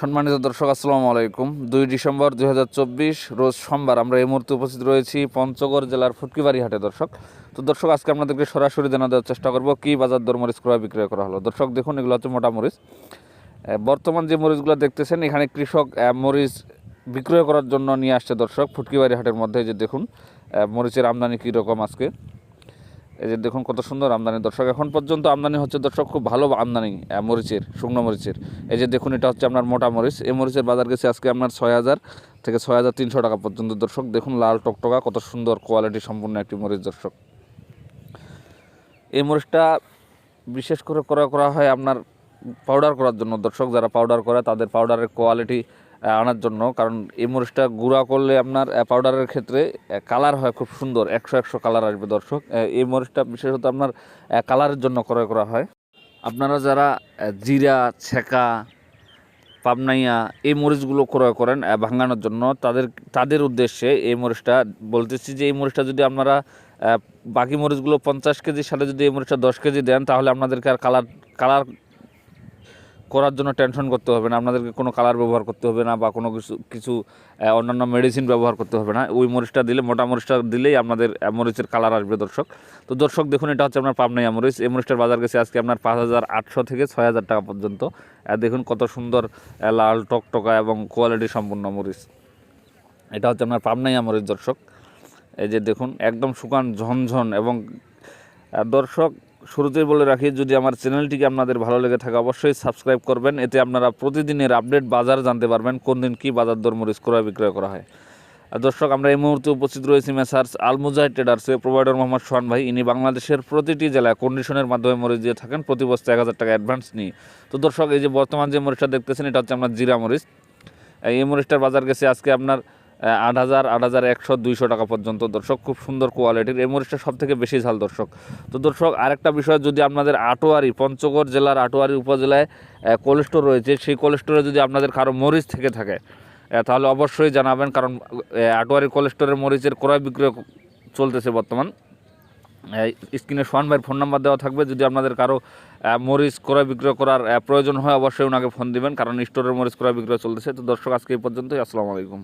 সম্মানিত দর্শক, আসসালামু আলাইকুম। দুই ডিসেম্বর দুই হাজার চব্বিশ, রোজ সোমবার আমরা এই মুহূর্তে উপস্থিত রয়েছি পঞ্চগড় জেলার ফুটকিবাড়ি হাটে, দর্শক। তো দর্শক, আজকে আপনাদেরকে সরাসরি জানা দেওয়ার চেষ্টা করব, কি বাজার দর মরিচ ক্রয় বিক্রয় করা হলো। দর্শক, দেখুন, এগুলো হচ্ছে মোটা মরিচ। বর্তমান যে মরিচগুলো দেখতেছেন, এখানে কৃষক মরিচ বিক্রয় করার জন্য নিয়ে আসছে দর্শক ফুটকিবাড়ি হাটের মধ্যে। যে দেখুন মরিচের আমদানি কীরকম আজকে? এই যে দেখুন কত সুন্দর আমদানি। দর্শক, এখন পর্যন্ত আমদানি হচ্ছে, দর্শক, খুব ভালো আমদানি মরিচের, শুকনো মরিচের। এই যে দেখুন, এটা হচ্ছে আপনার মোটা মরিচ। এই মরিচের বাজার গেছে আজকে আপনার ছয় হাজার থেকে ছয় হাজার তিনশো টাকা পর্যন্ত। দর্শক, দেখুন লাল টকটকা, কত সুন্দর কোয়ালিটি সম্পূর্ণ একটি মরিচ, দর্শক। এই মরিচটা বিশেষ করে করা করা হয় আপনার পাউডার করার জন্য। দর্শক, যারা পাউডার করে, তাদের পাউডারের কোয়ালিটি আনার জন্য। কারণ এই মরিচটা গুঁড়া করলে আপনার পাউডারের ক্ষেত্রে কালার হয় খুব সুন্দর, একশো একশো কালার আসবে দর্শক। এই মরিচটা বিশেষত আপনার কালারের জন্য ক্রয় করা হয়। আপনারা যারা জিরা, ছেঁকা, পাবনাইয়া এই মরিচগুলো ক্রয় করেন ভাঙানোর জন্য, তাদের তাদের উদ্দেশ্যে এই মরিচটা বলতেছি যে, এই মরিচটা যদি আপনারা বাকি মরিচগুলো পঞ্চাশ কেজির সাথে যদি এই মরিচটা দশ কেজি দেন, তাহলে আপনাদেরকে আর কালার কালার করার জন্য টেনশন করতে হবে না, আপনাদেরকে কোনো কালার ব্যবহার করতে হবে না বা কোনো কিছু কিছু অন্যান্য মেডিসিন ব্যবহার করতে হবে না। ওই মরিচটা দিলে, মোটা মরিচটা দিলেই আপনাদের মরিচের কালার আসবে দর্শক। তো দর্শক, দেখুন, এটা হচ্ছে আপনার পাবনাই মরিচ এই মরিচটার বাজার গেছে আজকে আপনার পাঁচ হাজার আটশো থেকে ছয় হাজার টাকা পর্যন্ত। দেখুন, কত সুন্দর লাল, টকটকা এবং কোয়ালিটি সম্পূর্ণ মরিচ। এটা হচ্ছে আপনার পাবনাই মরিচ দর্শক। এই যে দেখুন, একদম শুকান, ঝনঝন এবং দর্শক শুরুতেই বলে রাখি, যদি আমার চ্যানেলটিকে আপনাদের ভালো লেগে থাকে, অবশ্যই সাবস্ক্রাইব করবেন। এতে আপনারা প্রতিদিনের আপডেট বাজার জানতে পারবেন, কোন দিন কী বাজার দর মরিচ ক্রয় বিক্রয় করা হয়। আর দর্শক, আমরা এই মুহূর্তে উপস্থিত রয়েছি মেসার্স আলমুজাহিদ ট্রেডার্সে প্রোভাইডার মোহাম্মদ সোহান ভাই। ইনি বাংলাদেশের প্রতিটি জেলায় কন্ডিশনের মাধ্যমে মরিচ দিয়ে থাকেন, প্রতি বস্তা এক হাজার টাকা অ্যাডভান্স নিয়ে। তো দর্শক, এই যে বর্তমান যে মরিচটা দেখতেছেন, এটা হচ্ছে আপনার জিরা মরিচ। এই মরিচটার বাজার গেছে আজকে আপনার আট হাজার আট হাজার একশো, দুইশো টাকা পর্যন্ত দর্শক। খুব সুন্দর কোয়ালিটির। এই মরিচটা সব থেকে বেশি ঝাল দর্শক। তো দর্শক, আরেকটা বিষয়, যদি আপনাদের আটোয়ারি, পঞ্চগড় জেলার আটোয়ারি উপজেলায় কোল্ড স্টোর রয়েছে, সেই কোল্ড স্টোরে যদি আপনাদের কারও মরিচ থেকে থাকে তাহলে অবশ্যই জানাবেন, কারণ আটোয়ারি কোল্ড স্টোরের মরিচের ক্রয় বিক্রয় চলতেছে বর্তমান। স্ক্রিনে সোহান ভাইয়ের ফোন নাম্বার দেওয়া থাকবে। যদি আপনাদের কারও মরিচ ক্রয় বিক্রয় করার প্রয়োজন হয়, অবশ্যই ওনাকে ফোন দিবেন, কারণ স্টোরের মরিচ ক্রয় বিক্রয় চলতেছে। তো দর্শক, আজকে এই পর্যন্তই। আসসালামু আলাইকুম।